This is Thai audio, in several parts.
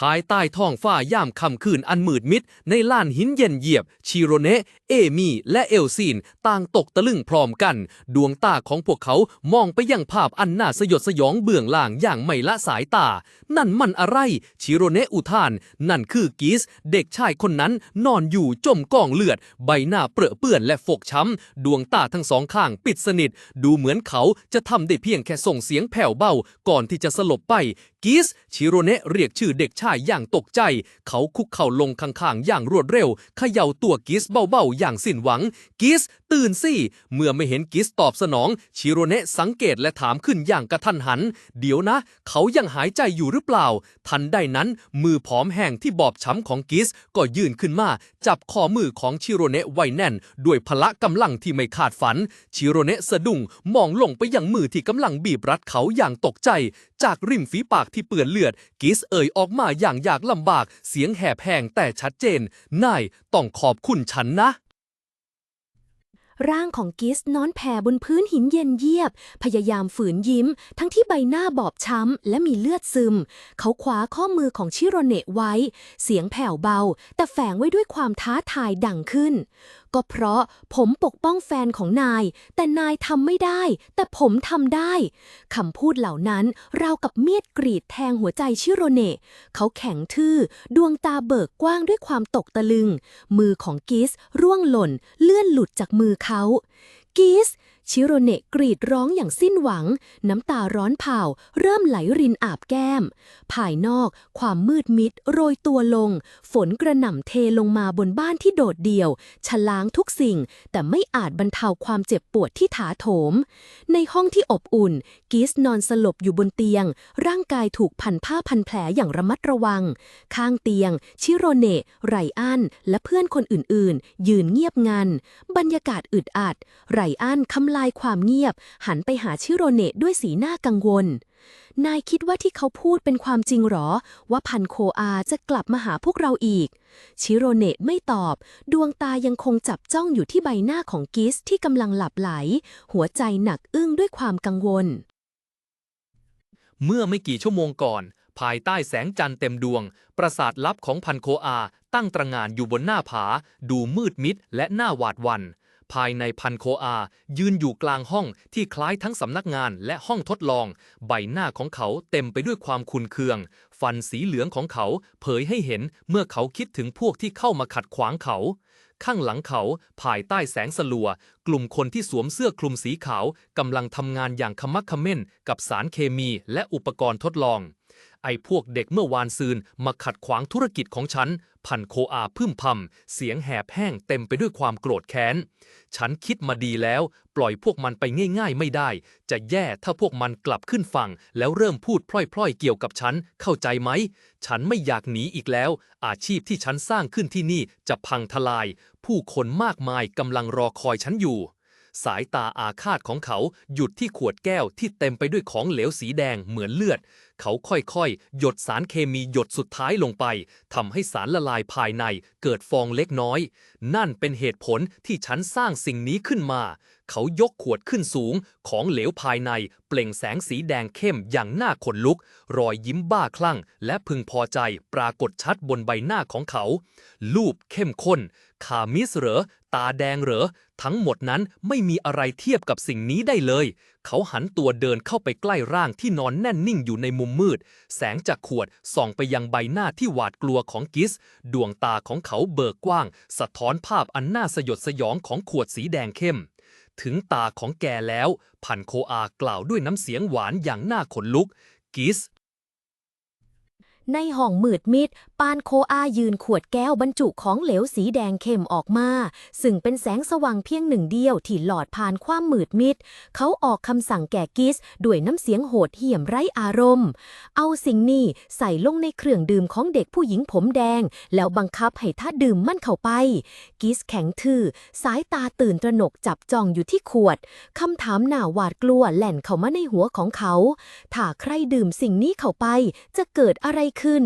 ภายใต้ท้องฟ้าย่ามค่ำคืนอันมืดมิดในลานหินเย็นเหยียบ ชิโรเนะ เอมี่และเอลซีนต่างตกตะลึงพร้อมกัน ดวงตาของพวกเขามองไปยังภาพอันน่าสยดสยองเบื้องล่างอย่างไม่ละสายตา นั่นมันอะไร ชิโรเนะอุทาน นั่นคือกีส เด็กชายคนนั้นนอนอยู่จมกองเลือด ใบหน้าเปรอะเปื้อนและฟกช้ำ ดวงตาทั้งสองข้างปิดสนิท ดูเหมือนเขาจะทำได้เพียงแค่ส่งเสียงแผ่วเบา ก่อนที่จะสลบไป กีส ชิโรเนะเรียกชื่อเด็กชายอย่างตกใจ เขาคุกเข่าลงข้างๆอย่างรวดเร็วเขย่าตัวกีสเบาๆอย่างสิ้นหวังกีสตื่นสิเมื่อไม่เห็นกิสตอบสนอง ชิโรเนะสังเกตและถามขึ้นอย่างกระทันหัน เดี๋ยวนะ เขายังหายใจอยู่หรือเปล่า ทันใดนั้น มือผอมแห้งที่บอบช้ำของกิสก็ยื่นขึ้นมา จับคอมือของชิโรเนะไว้แน่น ด้วยพละกำลังที่ไม่ขาดฝัน ชิโรเนะสะดุ้งมองลงไปยังมือที่กำลังบีบรัดเขาอย่างตกใจ จากริมฝีปากที่เปื้อนเลือด กิสเอ่ยออกมาอย่างยากลำบาก เสียงแหบแห้งแต่ชัดเจนนายต้องขอบคุณฉันนะ ร่างของกิสนอนแผ่บนพื้นหินเย็นเยียบ พยายามฝืนยิ้ม ทั้งที่ใบหน้าบอบช้ำ และมีเลือดซึม เขาคว้าข้อมือของชิโรเนะไว้ เสียงแผ่วเบา แต่แฝงไว้ด้วยความท้าทายดังขึ้นก็เพราะผมปกป้องแฟนของนาย แต่นายทำไม่ได้ แต่ผมทำได้คำพูดเหล่านั้นราวกับเมียดกรีดแทงหัวใจชิโรเนะเขาแข็งทื่อ ดวงตาเบิกกว้างด้วยความตกตะลึง มือของกิสร่วงหล่น เลื่อนหลุดจากมือเขากิส ชิโรเนะกรีดร้องอย่างสิ้นหวัง น้ำตาร้อนเผาเริ่มไหลรินอาบแก้ม ภายนอกความมืดมิด โรยตัวลง ฝนกระหน่ำเทลงมาบนบ้านที่โดดเดี่ยวฉล้างทุกสิ่ง แต่ไม่อาจบรรเทาความเจ็บปวดที่ถาโถม ในห้องที่อบอุ่น กิสนอนสลบอยู่บนเตียง ร่างกายถูกพันผ้าพันแผลอย่างระมัดระวัง ข้างเตียง ชิโรเนะไรอันและเพื่อนคนอื่นๆ ยืนเงียบงัน บรรยากาศอึดอัด ไรอันคำลาายความเงียบ หันไปหาชิโรเนะด้วยสีหน้ากังวล นายคิดว่าที่เขาพูดเป็นความจริงหรอ ว่าพันโคอาจะกลับมาหาพวกเราอีก ชิโรเนะไม่ตอบ ดวงตายังคงจับจ้องอยู่ที่ใบหน้าของกิสที่กำลังหลับไหล หัวใจหนักอึ้งด้วยความกังวล เมื่อไม่กี่ชั่วโมงก่อน ภายใต้แสงจันทร์เต็มดวง ปราสาทลับของพันโคอาตั้งตระหง่านอยู่บนหน้าผา ดูมืดมิดและหน้าหวาดหวั่น ภายในพันโคอา ยืนอยู่กลางห้องที่คล้ายทั้งสำนักงานและห้องทดลอง ใบหน้าของเขาเต็มไปด้วยความคุนเคือง ฟันสีเหลืองของเขาเผยให้เห็นเมื่อเขาคิดถึงพวกที่เข้ามาขัดขวางเขา ข้างหลังเขาภายใต้แสงสลัว กลุ่มคนที่สวมเสื้อคลุมสีขาวกำลังทำงานอย่างขมักขม้นกับสารเคมีและอุปกรณ์ทดลอง ไอ้พวกเด็กเมื่อวานซืนมาขัดขวางธุรกิจของฉัน พันโคอาพึ่มพำเสียงแหบแห้งเต็มไปด้วยความโกรธแค้น ฉันคิดมาดีแล้ว ปล่อยพวกมันไปง่ายๆไม่ได้ จะแย่ถ้าพวกมันกลับขึ้นฝั่ง แล้วเริ่มพูดพล่อยๆเกี่ยวกับฉัน เข้าใจไหม ฉันไม่อยากหนีอีกแล้ว อาชีพที่ฉันสร้างขึ้นที่นี่จะพังทลาย ผู้คนมากมายกำลังรอคอยฉันอยู่ สายตาอาฆาตของเขาหยุดที่ขวดแก้วที่เต็มไปด้วยของเหลวสีแดงเหมือนเลือด เขาค่อยๆ หยดสารเคมีหยดสุดท้ายลงไปทำให้สารละลายภายในเกิดฟองเล็กน้อย นั่นเป็นเหตุผลที่ฉันสร้างสิ่งนี้ขึ้นมา เขายกขวดขึ้นสูง ของเหลวภายในเปล่งแสงสีแดงเข้มอย่างน่าขนลุก รอยยิ้มบ้าคลั่ง และพึงพอใจปรากฏชัดบนใบหน้าของเขารูปเข้มข้น ขามิสเหรอ ตาแดงเหรอ ทั้งหมดนั้นไม่มีอะไรเทียบกับสิ่งนี้ได้เลย เขาหันตัวเดินเข้าไปใกล้ร่างที่นอนแน่นนิ่งอยู่ในมุมมืด แสงจากขวดส่องไปยังใบหน้าที่หวาดกลัวของกิส ดวงตาของเขาเบิกกว้าง สะท้อนภาพอันน่าสยดสยองของขวดสีแดงเข้ม ถึงตาของแกแล้ว พันโคอากล่าวด้วยน้ำเสียงหวานอย่างน่าขนลุก กิสในห้องมืดมิด ปานโคอายืนขวดแก้วบรรจุของเหลวสีแดงเข้มออกมา ซึ่งเป็นแสงสว่างเพียงหนึ่งเดียวที่หลอดผ่านความมืดมิด เขาออกคำสั่งแก่กิสด้วยน้ำเสียงโหดเหี้ยมไร้อารมณ์ เอาสิ่งนี้ใส่ลงในเครื่องดื่มของเด็กผู้หญิงผมแดง แล้วบังคับให้ท่าดื่มมันเข้าไป กิสแข็งทื่อ สายตาตื่นตระหนกจับจ้องอยู่ที่ขวดคำถามหน้าหวาดกลัวแล่นเข้ามาในหัวของเขา ถ้าใครดื่มสิ่งนี้เข้าไป จะเกิดอะไรขึ้น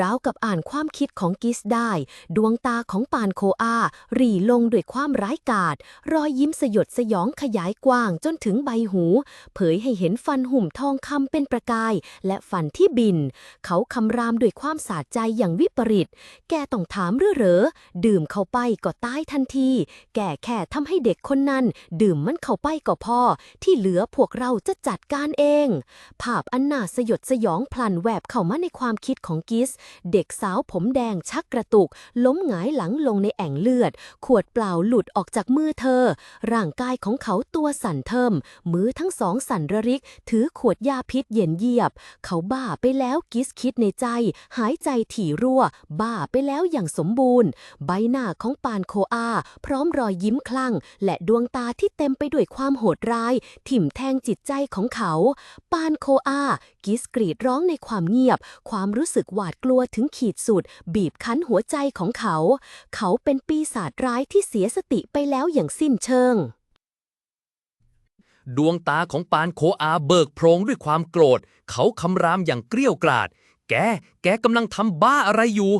ราวกับอานความคิดของกิสได้ ดวงตาของปานโคอาหรี่ลงด้วยความร้ายกาจรอยยิ้มสยดสยองขยายกว้างจนถึงใบหู เผยให้เห็นฟันหุ่มทองคำเป็นประกาย และฟันที่บิน เขาคำรามด้วยความสาใจอย่างวิปริต แกต้องถามเรื่อเหรอ ดื่มเข้าไปก็ตายทันที แกแค่ทำให้เด็กคนนั้น ดื่มมันเข้าไปก็พอ ที่เหลือพวกเราจะจัดการเอง ภาพอันน่าสยดสยองพลันแวบเข้ามาในความคิดของกิส เด็กสาวผมแดงชักกระตุก ล้มหงายหลังลงในแอ่งเลือด ขวดเปล่าหลุดออกจากมือเธอ ร่างกายของเขาตัวสั่นเทิม มือทั้งสองสั่นระริก ถือขวดยาพิษเย็นเยียบ เขาบ้าไปแล้วกิสคิดในใจ หายใจถี่รั่ว บ้าไปแล้วอย่างสมบูรณ์ ใบหน้าของปานโคอา พร้อมรอยยิ้มคลั่ง และดวงตาที่เต็มไปด้วยความโหดร้าย ถิ่มแทงจิตใจของเขา ปานโคอา กิสกรีดร้องในความเงียบ ความรู้สึกหวาดกลัวถึงขีดสุด บีบคั้นหัวใจของเขา เขาเป็นปีศาจร้ายที่เสียสติไปแล้วอย่างสิ้นเชิง ดวงตาของปานโคอาเบิกโพรงด้วยความโกรธ เขาคำรามอย่างเกรี้ยวกราด แก แกกำลังทำบ้าอะไรอยู่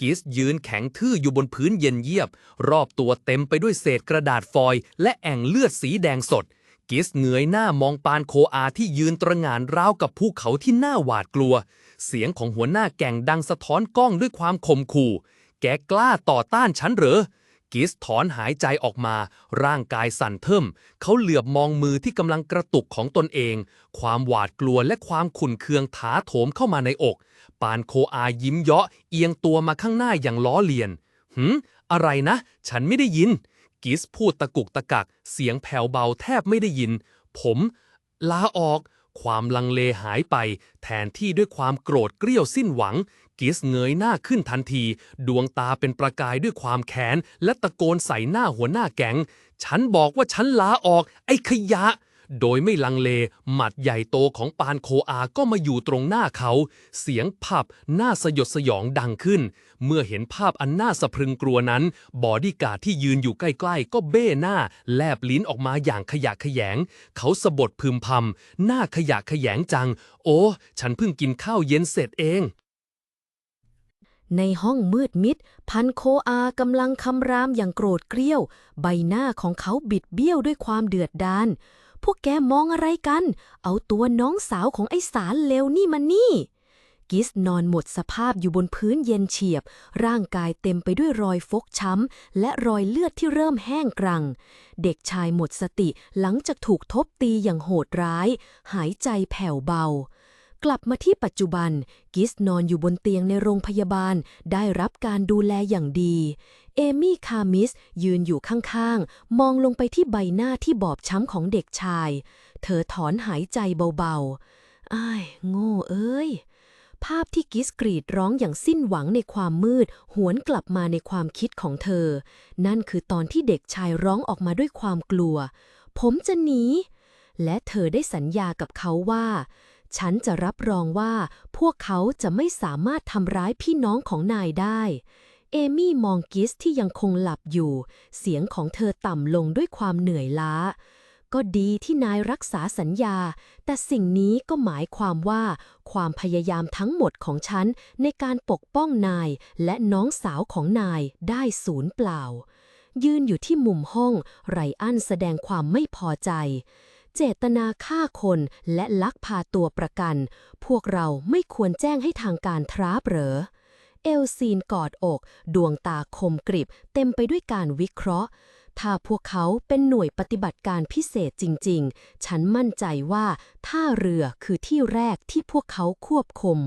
กิสยืนแข็งทื่ออยู่บนพื้นเย็นเยียบ รอบตัวเต็มไปด้วยเศษกระดาษฟอยล์และแอ่งเลือดสีแดงสด กิสเงยหน้ามองปานโคอาที่ยืนตระหง่านราวกับภูเขาที่น่าหวาดกลัว เสียงของหัวหน้าแก่งดังสะท้อนกล้องด้วยความขมขู่ แกกล้าต่อต้านฉันเหรอ กิสถอนหายใจออกมา ร่างกายสั่นเทิม เขาเหลือบมองมือที่กำลังกระตุกของตนเอง ความหวาดกลัวและความขุ่นเคืองถาโถมเข้ามาในอก ปานโคอายิ้มเยาะเอียงตัวมาข้างหน้าอย่างล้อเลียน หืม อะไรนะ ฉันไม่ได้ยิน กิสพูดตะกุกตะกัก เสียงแผ่วเบาแทบไม่ได้ยิน ผม ลาออก ความลังเลหายไป แทนที่ด้วยความโกรธเกรี้ยวสิ้นหวัง กิสเงยหน้าขึ้นทันที ดวงตาเป็นประกายด้วยความแค้น และตะโกนใส่หน้าหัวหน้าแก๊ง ฉันบอกว่าฉันลาออก ไอ้ขยะ โดยไม่ลังเล หมัดใหญ่โตของปานโคอาก็มาอยู่ตรงหน้าเขา เสียงผับหน้าสยดสยองดังขึ้น เมื่อเห็นภาพอันน่าสะพรึงกลัวนั้น บอดี้การ์ดที่ยืนอยู่ใกล้ๆ ก็เบ้หน้า แลบลิ้นออกมาอย่างขยะแขยง เขาสะบดพึมพำหน้าขยะแขยงจัง โอ้ ฉันเพิ่งกินข้าวเย็นเสร็จเองในห้องมืดมิด พันโคอากำลังคำรามอย่างโกรธเกรี้ยว ใบหน้าของเขาบิดเบี้ยวด้วยความเดือดดาล พวกแกมองอะไรกัน เอาตัวน้องสาวของไอ้สารเลวนี่มานี่ กิสนอนหมดสภาพอยู่บนพื้นเย็นเฉียบ ร่างกายเต็มไปด้วยรอยฟกช้ำ และรอยเลือดที่เริ่มแห้งกรัง เด็กชายหมดสติหลังจากถูกทบตีอย่างโหดร้าย หายใจแผ่วเบา กลับมาที่ปัจจุบัน กิสนอนอยู่บนเตียงในโรงพยาบาล ได้รับการดูแลอย่างดี เอมี่คามิสยืนอยู่ข้างๆ มองลงไปที่ใบหน้าที่บอบช้ำของเด็กชาย เธอถอนหายใจเบาๆ อ้ายโง่เอ้ย ภาพที่กิสกรีดร้องอย่างสิ้นหวังในความมืด หวนกลับมาในความคิดของเธอ นั่นคือตอนที่เด็กชายร้องออกมาด้วยความกลัว ผมจะหนี และเธอได้สัญญากับเขาว่า ฉันจะรับรองว่าพวกเขาจะไม่สามารถทำร้ายพี่น้องของนายได้ เอมี่มองกิสที่ยังคงหลับอยู่ เสียงของเธอต่ำลงด้วยความเหนื่อยล้า ก็ดีที่นายรักษาสัญญา แต่สิ่งนี้ก็หมายความว่า ความพยายามทั้งหมดของฉันในการปกป้องนายและน้องสาวของนายได้สูญเปล่า ยืนอยู่ที่มุมห้อง ไรอันแสดงความไม่พอใจเจตนาฆ่าคนและลักพาตัวประกัน พวกเราไม่ควรแจ้งให้ทางการทราบเหรอ เอลซีนกอดอก ดวงตาคมกริบ เต็มไปด้วยการวิเคราะห์ ถ้าพวกเขาเป็นหน่วยปฏิบัติการพิเศษจริง ๆ ฉันมั่นใจว่าท่าเรือคือที่แรกที่พวกเขาควบคุม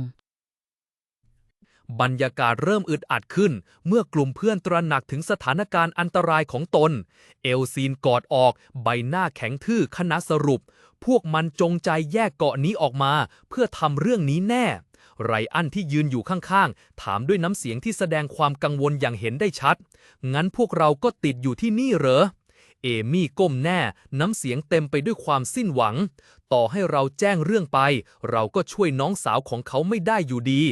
บรรยากาศเริ่มอึดอัดขึ้น เมื่อกลุ่มเพื่อนตระหนักถึงสถานการณ์อันตรายของตน เอลซีนกอดออกใบหน้าแข็งทื่อคณะสรุป พวกมันจงใจแยกเกาะนี้ออกมา เพื่อทำเรื่องนี้แน่ ไรอันที่ยืนอยู่ข้างๆ ถามด้วยน้ำเสียงที่แสดงความกังวลอย่างเห็นได้ชัด งั้นพวกเราก็ติดอยู่ที่นี่เหรอ เอมี่ก้มแน่ น้ำเสียงเต็มไปด้วยความสิ้นหวัง ต่อให้เราแจ้งเรื่องไป เราก็ช่วยน้องสาวของเขาไม่ได้อยู่ดี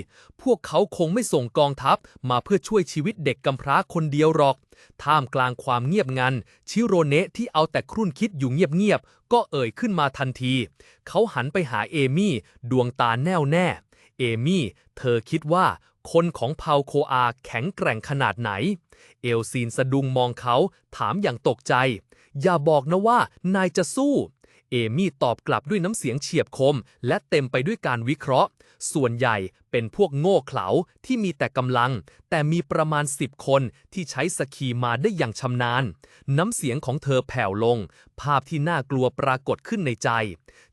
พวกเขาคงไม่ส่งกองทัพมาเพื่อช่วยชีวิตเด็กกำพร้าคนเดียวหรอก ท่ามกลางความเงียบงัน ชิโรเนะที่เอาแต่ครุ่นคิดอยู่เงียบๆ ก็เอ่ยขึ้นมาทันที เขาหันไปหาเอมี่ ดวงตาแน่วแน่ เอมี่ เธอคิดว่าคนของเพาโคอาแข็งแกร่งขนาดไหน เอลซีนสะดุงมองเขาถามอย่างตกใจ อย่าบอกนะว่านายจะสู้ เอมี่ตอบกลับด้วยน้ำเสียงเฉียบคม และเต็มไปด้วยการวิเคราะห์ ส่วนใหญ่เป็นพวกโง่เขลาที่มีแต่กำลัง แต่มีประมาณสิบคนที่ใช้สกีมาได้อย่างชำนาญ น้ำเสียงของเธอแผ่วลง ภาพที่น่ากลัวปรากฏขึ้นในใจ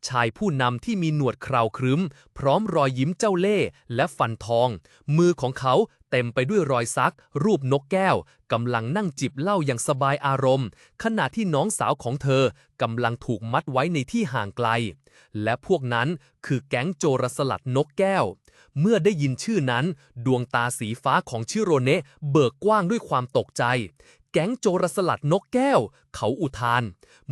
ชายผู้นำที่มีหนวดเคราวครึ้ม พร้อมรอยยิ้มเจ้าเล่ห์และฟันทอง มือของเขาเต็มไปด้วยรอยซัก รูปนกแก้วกำลังนั่งจิบเหล้าอย่างสบายอารมณ์ ขณะที่น้องสาวของเธอกำลังถูกมัดไว้ในที่ห่างไกล และพวกนั้นคือแก๊งโจรสลัดนกแก้ว เมื่อได้ยินชื่อนั้น ดวงตาสีฟ้าของชิโรเนะเบิกกว้างด้วยความตกใจ แก๊งโจรสลัดนกแก้ว เขาอุทาน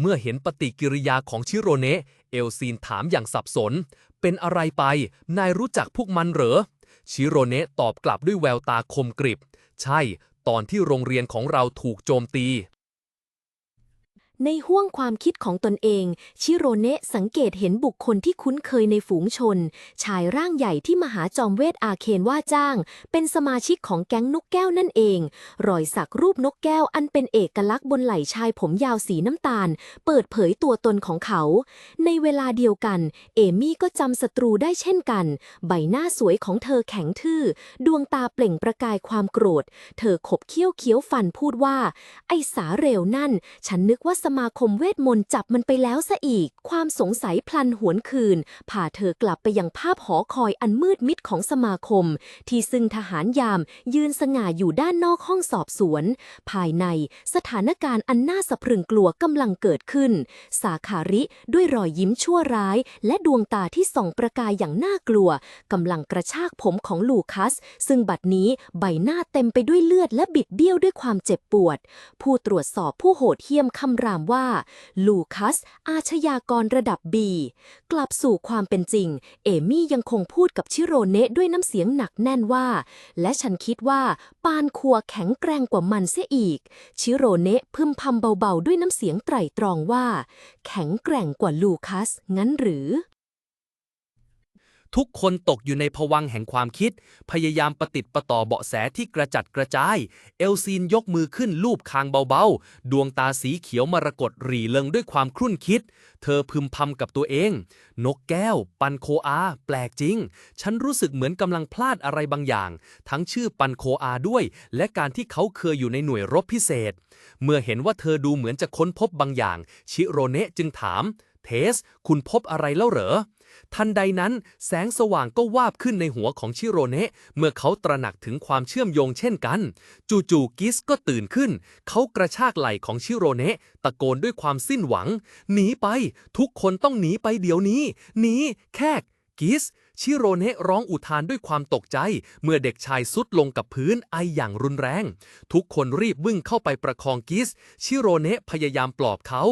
เมื่อเห็นปฏิกิริยาของชิโรเนะเอลซีนถามอย่างสับสน เป็นอะไรไป นายรู้จักพวกมันเหรอ ชิโรเนะตอบกลับด้วยแววตาคมกริบ ใช่ ตอนที่โรงเรียนของเราถูกโจมตี ในห้วงความคิดของตนเอง ชิโรเนะสังเกตเห็นบุคคลที่คุ้นเคยในฝูงชน ชายร่างใหญ่ที่มหาจอมเวทอาเคนว่าจ้าง เป็นสมาชิกของแก๊งนกแก้วนั่นเอง รอยสักรูปนกแก้วอันเป็นเอกลักษณ์บนไหล่ชายผมยาวสีน้ำตาล เปิดเผยตัวตนของเขา ในเวลาเดียวกัน เอมี่ก็จำศัตรูได้เช่นกัน ใบหน้าสวยของเธอแข็งทื่อ ดวงตาเปล่งประกายความโกรธ เธอขบเคี้ยวเคี้ยวฟันพูดว่า ไอสาเร็วนั่น ฉันนึกว่าสมาคมเวทมนต์จับมันไปแล้วซะอีก ความสงสัยพลันหวนคืนพาเธอกลับไปยังภาพหอคอยอันมืดมิดของสมาคม ที่ซึ่งทหารยามยืนสง่าอยู่ด้านนอกห้องสอบสวน ภายในสถานการณ์อันน่าสะพรึงกลัวกำลังเกิดขึ้น สาคาริด้วยรอยยิ้มชั่วร้าย และดวงตาที่ส่องประกายอย่างน่ากลัวกำลังกระชากผมของลูคัส ซึ่งบัดนี้ใบหน้าเต็มไปด้วยเลือดและบิดเบี้ยวด้วยความเจ็บปวด ผู้ตรวจสอบผู้โหดเหี้ยมคำรามว่าลูคัส อาชญากรระดับบีกลับสู่ความเป็นจริง เอมี่ยังคงพูดกับชิโรเนะด้วยน้ำเสียงหนักแน่นว่า และฉันคิดว่าปานครัวแข็งแกร่งกว่ามันเสียอีก ชิโรเนะพึมพำเบาๆด้วยน้ำเสียงไตร่ตรองว่า แข็งแกร่งกว่าลูคัสงั้นหรือ ทุกคนตกอยู่ในภวังแห่งความคิด พยายามประติดประต่อเบาะแสที่กระจัดกระจาย เอลซีนยกมือขึ้นลูบคางเบาๆ ดวงตาสีเขียวมรกตหรี่เริงด้วยความครุ่นคิด เธอพึมพำกับตัวเอง นกแก้ว ปันโคอา แปลกจริง ฉันรู้สึกเหมือนกำลังพลาดอะไรบางอย่าง ทั้งชื่อปันโคอาด้วย และการที่เขาเคยอยู่ในหน่วยรบพิเศษ เมื่อเห็นว่าเธอดูเหมือนจะค้นพบบางอย่าง ชิโรเนะจึงถาม เทส คุณพบอะไรแล้วเหรอ ทันใดนั้นแสงสว่างก็วาบขึ้นในหัวของชิโรเนะ เมื่อเขาตระหนักถึงความเชื่อมโยงเช่นกัน จู่ๆกิสก็ตื่นขึ้น เขากระชากไหล่ของชิโรเนะ ตะโกนด้วยความสิ้นหวัง หนีไป ทุกคนต้องหนีไปเดี๋ยวนี้ หนี แคกกิส ชิโรเนะร้องอุทานด้วยความตกใจ เมื่อเด็กชายสุดลงกับพื้นไออย่างรุนแรง ทุกคนรีบวิ่งเข้าไปประคองกิส ชิโรเนะพยายามปลอบเขา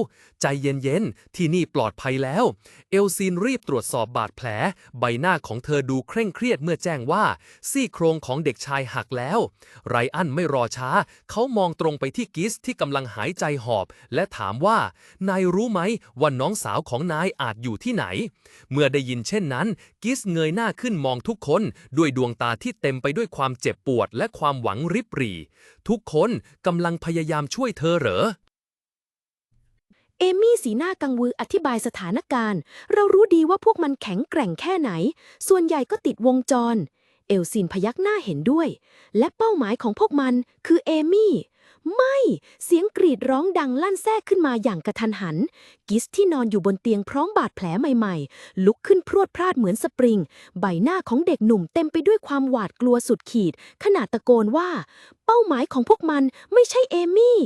ใจเย็นๆ ที่นี่ปลอดภัยแล้ว เอลซีนรีบตรวจสอบบาดแผล ใบหน้าของเธอดูเคร่งเครียดเมื่อแจ้งว่า ซี่โครงของเด็กชายหักแล้ว ไรอันไม่รอช้า เขามองตรงไปที่กิสที่กำลังหายใจหอบ และถามว่า นายรู้ไหมว่าน้องสาวของนายอาจอยู่ที่ไหน เมื่อได้ยินเช่นนั้นกิสเงยหน้าขึ้นมองทุกคนด้วยดวงตาที่เต็มไปด้วยความเจ็บปวดและความหวังริบหรี่ ทุกคนกำลังพยายามช่วยเธอเหรอ เอมี่สีหน้ากังวลอธิบายสถานการณ์ เรารู้ดีว่าพวกมันแข็งแกร่งแค่ไหน ส่วนใหญ่ก็ติดวงจร เอลซินพยักหน้าเห็นด้วย และเป้าหมายของพวกมันคือเอมี่ ไม่เสียงกรีดร้องดังลั่นแทรกขึ้นมาอย่างกระทันหัน กิสที่นอนอยู่บนเตียงพร้อมบาดแผลใหม่ๆ ลุกขึ้นพรวดพราดเหมือนสปริง ใบหน้าของเด็กหนุ่มเต็มไปด้วยความหวาดกลัวสุดขีด ขณะตะโกนว่า เป้าหมายของพวกมันไม่ใช่เอมี่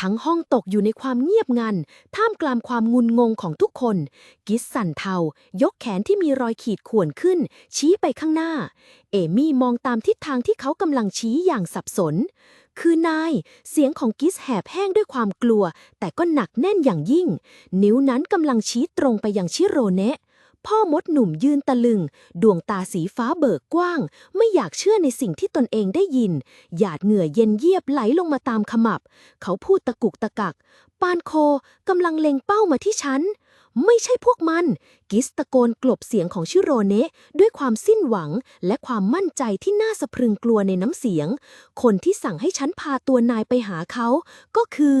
ทั้งห้องตกอยู่ในความเงียบงัน ท่ามกลางความงุนงงของทุกคน กิสสั่นเทา ยกแขนที่มีรอยขีดข่วนขึ้น ชี้ไปข้างหน้า เอมี่มองตามทิศทางที่เขากำลังชี้อย่างสับสน คือนาย เสียงของกิสแหบแห้งด้วยความกลัว แต่ก็หนักแน่นอย่างยิ่ง นิ้วนั้นกำลังชี้ตรงไปยังชิโรเนะ พ่อมดหนุ่มยืนตะลึง ดวงตาสีฟ้าเบิกกว้าง ไม่อยากเชื่อในสิ่งที่ตนเองได้ยิน หยาดเหงื่อเย็นเยียบไหลลงมาตามขมับ เขาพูดตะกุกตะกัก ปานโคกำลังเล็งเป้ามาที่ฉัน ไม่ใช่พวกมัน กิสตะโกนกลบเสียงของชิโรเนะด้วยความสิ้นหวังและความมั่นใจที่น่าสะพรึงกลัวในน้ำเสียง คนที่สั่งให้ฉันพาตัวนายไปหาเขา ก็คือ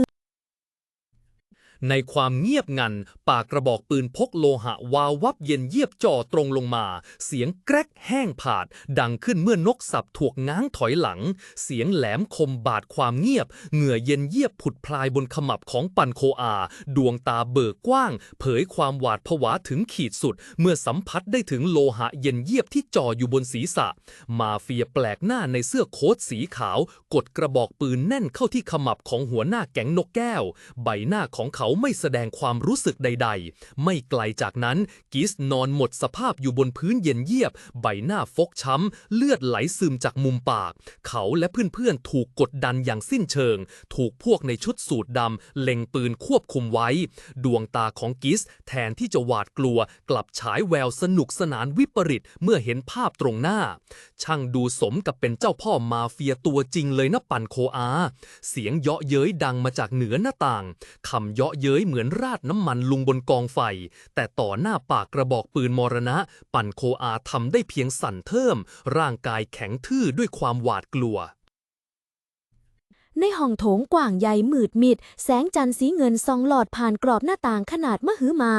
ในความเงียบงัน ปากกระบอกปืนพกโลหะวาววับเย็นเยียบจ่อตรงลงมา เสียงแกรกแห้งผาด ดังขึ้นเมื่อนกสับถวกง้างถอยหลัง เสียงแหลมคมบาดความเงียบ เหงื่อเย็นเยียบผุดพลายบนขมับของปันโคอา ดวงตาเบิกกว้าง เผยความหวาดผวาถึงขีดสุด เมื่อสัมผัสได้ถึงโลหะเย็นเยียบที่จ่ออยู่บนศีรษะ มาเฟียแปลกหน้าในเสื้อโค้ทสีขาว กดกระบอกปืนแน่นเข้าที่ขมับของหัวหน้าแก๊งนกแก้ว ใบหน้าของเขาไม่แสดงความรู้สึกใด ๆ ไม่ไกลจากนั้นกิสนอนหมดสภาพอยู่บนพื้นเย็นเยียบ ใบหน้าฟกช้ำ เลือดไหลซึมจากมุมปาก เขาและเพื่อนๆถูกกดดันอย่างสิ้นเชิง ถูกพวกในชุดสูทดำเล็งปืนควบคุมไว้ ดวงตาของกิสแทนที่จะหวาดกลัว กลับฉายแววสนุกสนานวิปริตเมื่อเห็นภาพตรงหน้า ช่างดูสมกับเป็นเจ้าพ่อมาเฟียตัวจริงเลยนะปันโคอา เสียงเยาะเย้ยดังมาจากเหนือหน้าต่างคำเยาะเย้ยเหมือนราดน้ำมันลุงบนกองไฟ แต่ต่อหน้าปากกระบอกปืนมรณะ ปันโคอาทำได้เพียงสั่นเทิม ร่างกายแข็งทื่อด้วยความหวาดกลัว ในห้องโถงกว้างใหญ่มืดมิด แสงจันทร์สีเงินส่องหลอดผ่านกรอบหน้าต่างขนาดมหึมา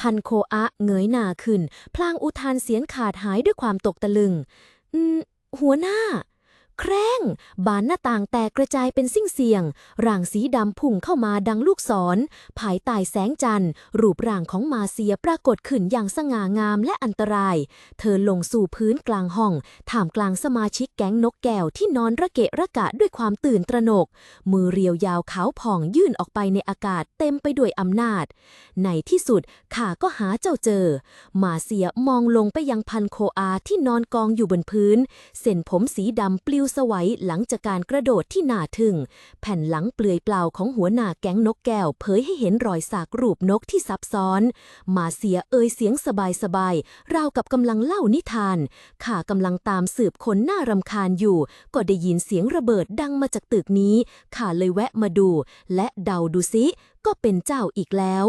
พันโคอะเงยหน้าขึ้น พลางอุทานเสียงขาดหายด้วยความตกตะลึง อืม หัวหน้า แคร่ง บานหน้าต่างแตกกระจายเป็นสิ่งเสียง ร่างสีดำพุ่งเข้ามาดังลูกศร ภายใต้แสงจันทร์ รูปร่างของมาเซียปรากฏขึ้นอย่างสง่างามและอันตราย เธอลงสู่พื้นกลางห้อง ท่ามกลางสมาชิกแก๊งนกแก้วที่นอนระเกะระกะด้วยความตื่นตระหนก มือเรียวยาวขาวผ่องยื่นออกไปในอากาศเต็มไปด้วยอำนาจ ในที่สุดข้าก็หาเจ้าเจอ มาเสียมองลงไปยังพันโคอาที่นอนกองอยู่บนพื้น เส้นผมสีดำปลิวสวัยหลังจากการกระโดดที่น่าทึ่ง แผ่นหลังเปลือยเปล่าของหัวหน้าแก๊งนกแก้วเผยให้เห็นรอยสากรูปนกที่ซับซ้อน มาเสียเอ่ยเสียงสบายๆราวกับกำลังเล่านิทานข้ากำลังตามสืบคนหน่ารำคาญอยู่ ก็ได้ยินเสียงระเบิดดังมาจากตึกนี้ข้าเลยแวะมาดู และเดาดูซิก็เป็นเจ้าอีกแล้ว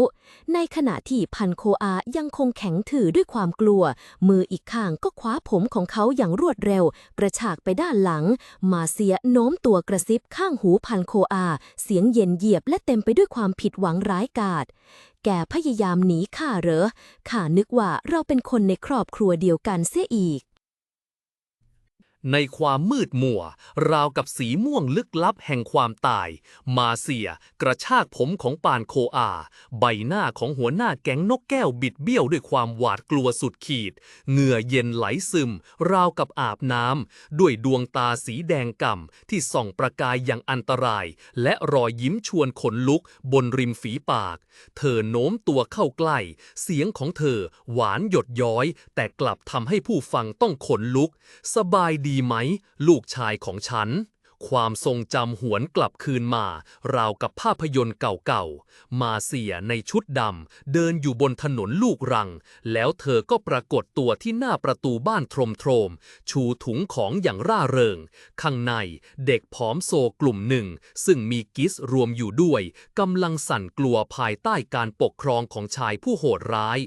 ในขณะที่พันโคอายังคงแข็งถือด้วยความกลัว มืออีกข้างก็คว้าผมของเขาอย่างรวดเร็ว กระชากไปด้านหลัง มาเสียโน้มตัวกระซิบข้างหูพันโคอา เสียงเย็นเยียบและเต็มไปด้วยความผิดหวังร้ายกาจแกพยายามหนีข้าเหรอข้านึกว่าเราเป็นคนในครอบครัวเดียวกันเสียอีก ในความมืดมัว ราวกับสีม่วงลึกลับแห่งความตาย มาเสียกระชากผมของปานโคอา ใบหน้าของหัวหน้าแก๊งนกแก้วบิดเบี้ยวด้วยความหวาดกลัวสุดขีด เหงื่อเย็นไหลซึม ราวกับอาบน้ำ ด้วยดวงตาสีแดงก่ำ ที่ส่องประกายอย่างอันตราย และรอยยิ้มชวนขนลุกบนริมฝีปาก เธอโน้มตัวเข้าใกล้ เสียงของเธอหวานหยดย้อย แต่กลับทำให้ผู้ฟังต้องขนลุก สบายดีดีไหม ลูกชายของฉัน ความทรงจำหวนกลับคืนมา ราวกับภาพยนตร์เก่าๆ มาเสียในชุดดำ เดินอยู่บนถนนลูกรัง แล้วเธอก็ปรากฏตัวที่หน้าประตูบ้านโทรมๆชูถุงของอย่างร่าเริง ข้างในเด็กผอมโซกลุ่มหนึ่ง ซึ่งมีกิสรวมอยู่ด้วยกำลังสั่นกลัวภายใต้การปกครองของชายผู้โหดร้าย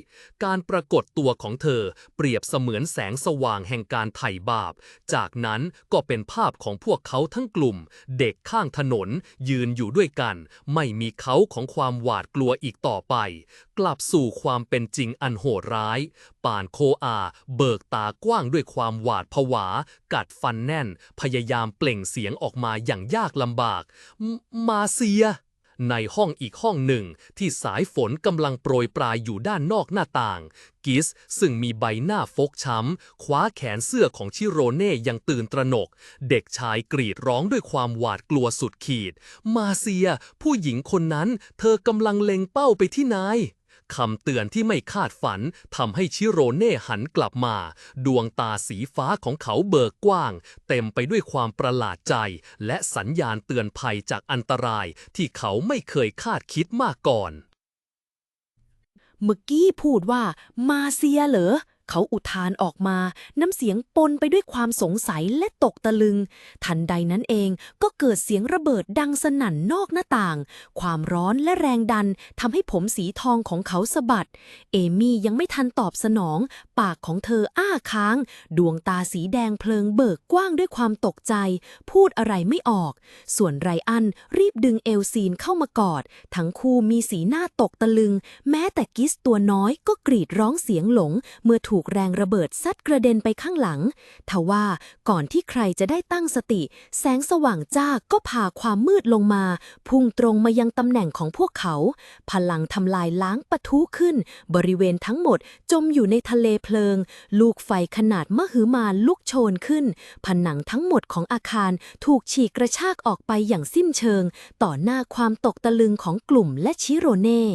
การปรากฏตัวของเธอเปรียบเสมือนแสงสว่างแห่งการไถ่บาป จากนั้นก็เป็นภาพของพวกเขาทั้งกลุ่ม เด็กข้างถนน ยืนอยู่ด้วยกัน ไม่มีเขาของความหวาดกลัวอีกต่อไป กลับสู่ความเป็นจริงอันโหดร้าย ป่านโคอา เบิกตากว้างด้วยความหวาดผวา กัดฟันแน่น พยายามเปล่งเสียงออกมาอย่างยากลำบากมมาเซีย ในห้องอีกห้องหนึ่งที่สายฝนกำลังโปรยปลายอยู่ด้านนอกหน้าต่าง กิสซึ่งมีใบหน้าฟกช้ำคว้าแขนเสื้อของชิโรเน่ยังตื่นตระหนก เด็กชายกรีดร้องด้วยความหวาดกลัวสุดขีด มาเซีย ผู้หญิงคนนั้น เธอกำลังเล็งเป้าไปที่นาย คำเตือนที่ไม่คาดฝันทำให้ชิโรเน่หันกลับมา ดวงตาสีฟ้าของเขาเบิกกว้าง เต็มไปด้วยความประหลาดใจ และสัญญาณเตือนภัยจากอันตรายที่เขาไม่เคยคาดคิดมาก่อน เมื่อกี้พูดว่ามาเซียเหรอ เขาอุทานออกมา น้ำเสียงปนไปด้วยความสงสัยและตกตะลึง ทันใดนั้นเองก็เกิดเสียงระเบิดดังสนั่นนอกหน้าต่าง ความร้อนและแรงดันทำให้ผมสีทองของเขาสะบัด เอมี่ยังไม่ทันตอบสนอง ปากของเธออ้าค้าง ดวงตาสีแดงเพลิงเบิกกว้างด้วยความตกใจ พูดอะไรไม่ออก ส่วนไรอันรีบดึงเอลซีนเข้ามากอด ทั้งคู่มีสีหน้าตกตะลึง แม้แต่กิสตัวน้อยก็กรีดร้องเสียงหลงเมื่อถูกแรงระเบิดซัดกระเด็นไปข้างหลัง ทว่าก่อนที่ใครจะได้ตั้งสติ แสงสว่างจ้าก็พาความมืดลงมา พุ่งตรงมายังตำแหน่งของพวกเขา พลังทำลายล้างปะทุขึ้น บริเวณทั้งหมดจมอยู่ในทะเลเพลิง ลูกไฟขนาดมหึมาลุกโชนขึ้น ผนังทั้งหมดของอาคารถูกฉีกกระชากออกไปอย่างสิ้นเชิง ต่อหน้าความตกตะลึงของกลุ่มและชิโรเน่